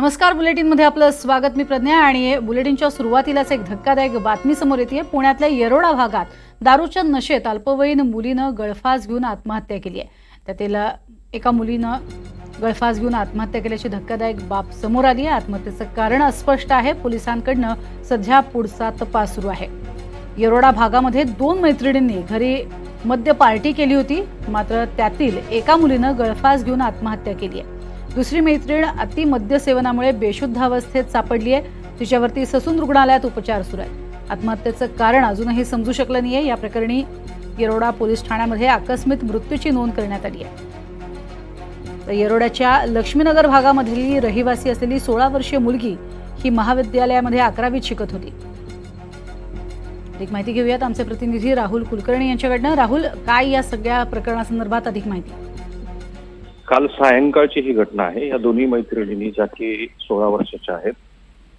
नमस्कार बुलेटिनमध्ये आपलं स्वागत मी प्रज्ञा आणि बुलेटिनच्या सुरुवातीलाच एक धक्कादायक बातमी समोर येते पुण्यातल्या येरोडा भागात दारूच्या नशेत अल्पवयीन मुलीनं गळफास घेऊन आत्महत्या केली आहे. त्यातील एका मुलीनं गळफास घेऊन आत्महत्या केल्याची धक्कादायक बाब समोर आली आहे. आत्महत्येचं कारण अस्पष्ट आहे. पोलिसांकडनं सध्या पुढचा तपास सुरू आहे. येरोडा भागामध्ये दोन मैत्रिणींनी घरी मद्य पार्टी केली होती. मात्र त्यातील एका मुलीनं गळफास घेऊन आत्महत्या केली आहे. दुसरी मैत्रीण अति मद्यसेवनामुळे बेशुद्ध अवस्थेत सापडली आहे तिच्यावरती ससून रुग्णालयात उपचार सुरू आहेत. आत्महत्येचं कारण अजूनही समजू शकलं नाही आहे या प्रकरणी येरोडा पोलीस ठाण्यामध्ये आकस्मिक मृत्यूची नोंद करण्यात आली आहे. तर येरोड्याच्या लक्ष्मीनगर भागामधली रहिवासी असलेली सोळा वर्षीय मुलगी ही महाविद्यालयामध्ये अकरावीत शिकत होती. अधिक माहिती घेऊयात आमचे प्रतिनिधी राहुल कुलकर्णी यांच्याकडनं. राहुल काय या सगळ्या प्रकरणासंदर्भात अधिक माहिती? काल सायंकाळची ही घटना आहे. या दोन्ही मैत्रिणींनी ज्या की सोळा वर्षाच्या आहेत.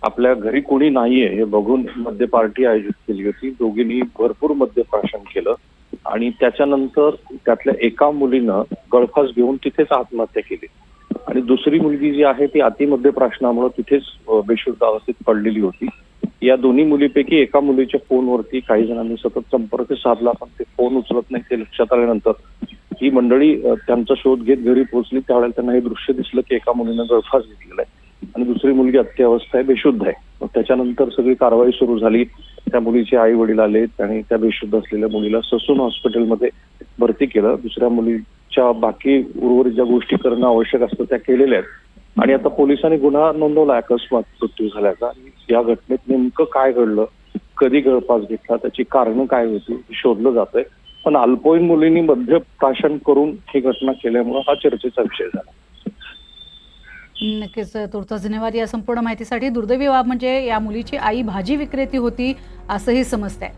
आपल्या घरी कोणी नाहीये हे बघून मध्य पार्टी आयोजित केली होती. दोघींनी भरपूर मद्यप्राशन केलं आणि त्याच्यानंतर त्यातल्या एका मुलीनं गळफास घेऊन तिथेच आत्महत्या केली. आणि दुसरी मुलगी जी आहे ती अतिमद्यप्राशनामुळे तिथेच बेशुद्ध अवस्थेत पडलेली होती. या दोन्ही मुलीपैकी एका मुलीच्या फोनवरती काही जणांनी सतत संपर्क साधला पण ते फोन उचलत नाही ते लक्षात आल्यानंतर ही मंडळी त्यांचा शोध घेत घरी पोहोचली त्यावेळेला त्यांना हे दृश्य दिसलं की एका मुलीनं गळफास घेतलेला आहे. आणि दुसरी मुलगी अत्यवस्था आहे बेशुद्ध आहे. मग त्याच्यानंतर सगळी कारवाई सुरू झाली. त्या मुलीचे आई वडील आले आणि त्या बेशुद्ध असलेल्या मुलीला ससून हॉस्पिटलमध्ये भरती केलं. दुसऱ्या मुलीच्या बाकी उर्वरित ज्या गोष्टी करणं आवश्यक असतं त्या केलेल्या आहेत. आणि आता पोलिसांनी गुन्हा नोंदवला अकस्मात मृत्यू झाल्याचा. या घटनेत नेमकं काय घडलं कधी गळफास घेतला त्याची कारणं काय होती हे शोधलं जात आहे पण अल्पवयीन मुलींनी मध्य प्राशन करून ही घटना केल्यामुळे हा चर्चेचा विषय झाला. नक्कीच तुर्तास धन्यवाद या संपूर्ण माहितीसाठी दुर्दैवी बाब म्हणजे या मुलीची आई भाजी विक्रेती होती असंही समजतंय.